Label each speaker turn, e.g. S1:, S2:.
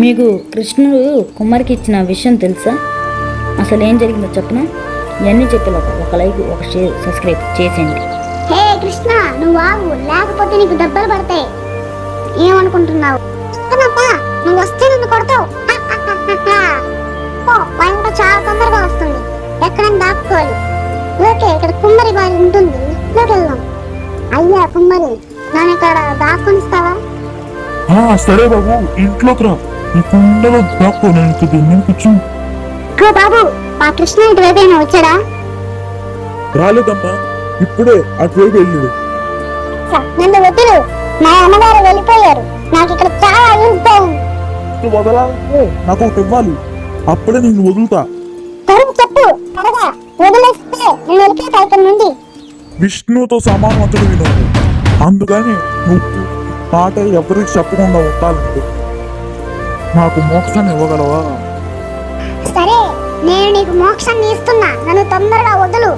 S1: మీకు కృష్ణుడు కుమారికి ఇచ్చిన విషయం తెలుసా? అసలు ఏం జరిగిందో చెప్పనా? ఇవన్నీ చెప్పేలోపు ఒక లైక్ ఒక షేర్ సబ్స్క్రైబ్ చేసేయండి.
S2: హే కృష్ణ నువ్వు ఆగు. లేకపోతే నీకు దెబ్బలు పడతాయి. ఏమనుకుంటున్నావు? నువ్వు వస్తే నన్ను కొడతావు. భయంతో చాలా తొందరగా వస్తుంది. ఎక్కడైనా దాక్కోవాలి. ఓకే ఇక్కడ కుమ్మరి బావి ఉంటుంది. ఇంట్లోకి వెళ్దాం. అయ్యా కుమ్మరి. నన్ను ఇక్కడ దాక్కునిస్తావా?
S3: సరే బాబు. ఇంట్లోకి రా. కూర్చో
S2: గో బాబు మా కృష్ణ ఇటువైపు వచ్చాడా?
S3: రాలేదమ్మా ఇప్పుడే అటువైపు వెళ్ళాడు.
S2: నన్ను వదిలు మా అమ్మగారు వెళ్ళిపోయారు. నాకు ఇక్కడ చాలా అయ్యింది
S3: నువ్వు వదలాలంటే నాకు ఒకటి ఇవ్వాలి. అప్పుడే నేను వదులుతా.
S2: తరుణ్ చెప్పు త్వరగా వదిలేస్తే నేను వెళ్ళిపోతా ఇక్కడ నుండి
S3: విష్ణుతో సమానవంతుడు వినోడు అందుకని నువ్వు మాట ఎవరికి చెప్పకుండా ఉండాలంటే నాకు మోక్షాన్ని ఇవ్వగలవా?
S2: సరే నేను నీకు మోక్షాన్ని ఇస్తున్నా. నన్ను తొందరగా వదులు.